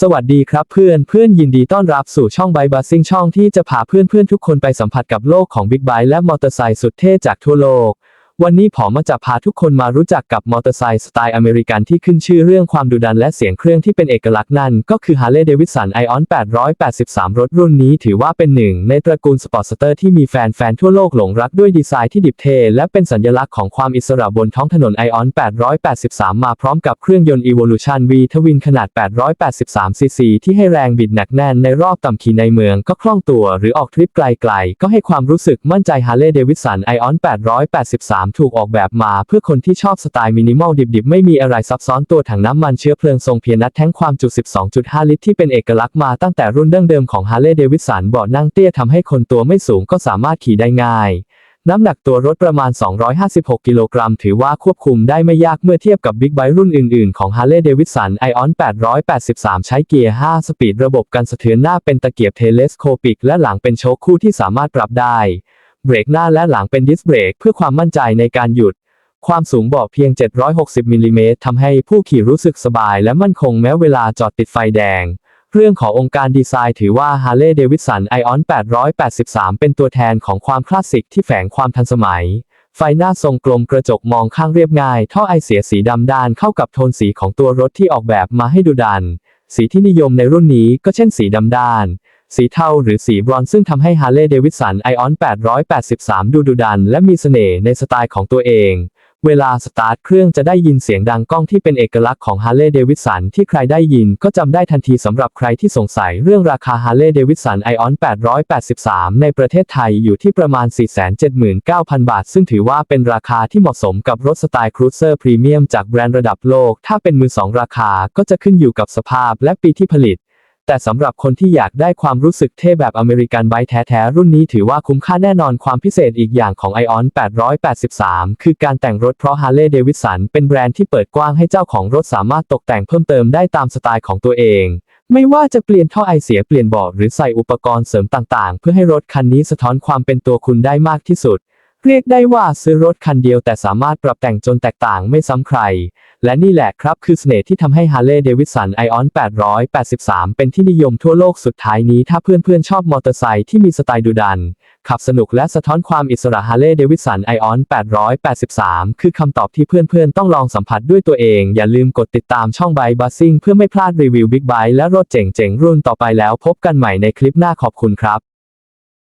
สวัสดีครับเพื่อนเพื่อนยินดีต้อนรับสู่ช่องไบบัสซิ่งช่องที่จะพาเพื่อนเพื่อนทุกคนไปสัมผัสกับโลกของบิ๊กไบค์และมอเตอร์ไซค์สุดเท่จากทั่วโลก วันนี้ผมมาจะพาทุกคนมารู้จักกับมอเตอร์ไซค์สไตล์อเมริกันที่ขึ้นชื่อเรื่องความดุดันและเสียงเครื่องที่เป็นเอกลักษณ์นั่น ก็คือ Harley Davidson Ion 883 รถรุ่นนี้ถือว่าเป็นหนึ่ง ในตระกูลสปอร์ตสเตอร์ที่มีแฟนๆ ทั่วโลกหลงรักด้วยดีไซน์ที่ดิบเท่และเป็นสัญลักษณ์ของความอิสระบนท้องถนน Ion 883 มาพร้อมกับเครื่องยนต์ Evolution V ทวินขนาด 883 ซีซีที่ให้แรงบิดหนักแน่นในรอบต่ำขี่ในเมืองก็คล่องตัว หรือออกทริปไกล ๆ ก็ให้ความรู้สึกมั่นใจ Harley Davidson Ion 883ถูกออกแบบมาเพื่อคนที่ชอบสไตล์มินิมอลดิบๆ ไม่มีอะไรซับซ้อนตัวถังน้ำมันเชื้อเพลิงทรงเพียรนัดแท้งความจุ 12.5 ลิตรที่เป็นเอกลักษณ์มาตั้งแต่รุ่นดั้งเดิมของ Harley Davidson เบาะนั่งเตี้ยทำให้คนตัวไม่สูงก็สามารถขี่ได้ง่าย น้ำหนักตัวรถประมาณ 256 กิโลกรัม ถือว่าควบคุมได้ไม่ยากเมื่อเทียบกับบิ๊กไบค์รุ่นอื่นๆ ของ Harley Davidson Ion 883 ใช้เกียร์ 5 สปีดระบบกันสะเทือนหน้าเป็นตะเกียบเทเลสโคปิก และหลังเป็นโชคคู่ที่สามารถปรับได้ เบรกหน้าและหลังเป็นดิสเบรกเพื่อความมั่นใจในการหยุด ความสูงบาะเพียง 760มิลลิเมตรทำให้ผู้ขี่รู้สึกสบายและมั่นคงแม้เวลาจอดติดไฟแดง เรื่องขององค์การดีไซน์ถือว่า Harley Davidson Ion 883 เป็นตัวแทนของความคลาสสิกที่แฝงความทันสมัย ไฟหน้าทรงกลมกระจกมองข้างเรียบง่าย ท่อไอเสียสีดำด้านเข้ากับโทนสีของตัวรถที่ออกแบบมาให้ดูดัน สีที่นิยมในรุ่นนี้ก็เช่นสีดำด้าน สีเทาหรือสีบรอนซ์ซึ่งทำให้ Harley Davidson Ion 883 ดูดุดัน และมีเสน่ห์ในสไตล์ของตัวเอง เวลาสตาร์ทเครื่องจะได้ยินเสียงดังก้องที่เป็นเอกลักษณ์ของ Harley Davidson ที่ใครได้ยินก็จำได้ทันทีสำหรับใครที่สงสัยเรื่องราคา Harley Davidson Ion 883 ในประเทศไทยอยู่ที่ประมาณ 479,000 บาท ซึ่งถือว่าเป็นราคาที่เหมาะสมกับรถสไตล์ครูเซอร์พรีเมียมจากแบรนด์ระดับโลก ถ้าเป็นมือสองราคาก็จะขึ้นอยู่กับสภาพและปีที่ผลิต แต่สำหรับคนที่อยากได้ความรู้สึกเท่แบบอเมริกันไบค์แท้ๆ รุ่นนี้ถือว่าคุ้มค่าแน่นอนความพิเศษอีกอย่างของ Ion 883 คือการแต่งรถเพราะ Harley Davidson เป็นแบรนด์ที่เปิดกว้างให้เจ้าของรถสามารถตกแต่งเพิ่มเติมได้ตามสไตล์ของตัวเอง ไม่ว่าจะเปลี่ยนท่อไอเสียเปลี่ยนเบาะหรือใส่อุปกรณ์เสริมต่างๆ เพื่อให้รถคันนี้สะท้อนความเป็นตัวคุณได้มากที่สุด เรียกได้ว่าซื้อรถคันเดียวแต่สามารถปรับแต่งจนแตกต่างไม่ซ้ำใคร และนี่แหละครับคือเสน่ห์ที่ทำให้ Harley Davidson Ion 883 เป็นที่นิยมทั่วโลกสุดท้ายนี้ถ้าเพื่อนๆชอบมอเตอร์ไซค์ที่มีสไตล์ดุดัน ขับสนุกและสะท้อนความอิสระ Harley Davidson Ion 883 คือคำตอบที่เพื่อนๆต้องลองสัมผัสด้วยตัวเอง อย่าลืมกดติดตามช่อง Bike Buzzing เพื่อไม่พลาดรีวิวบิ๊กไบค์และรถเจ๋งๆรุ่นต่อไปแล้วพบกันใหม่ในคลิปหน้าขอบคุณครับ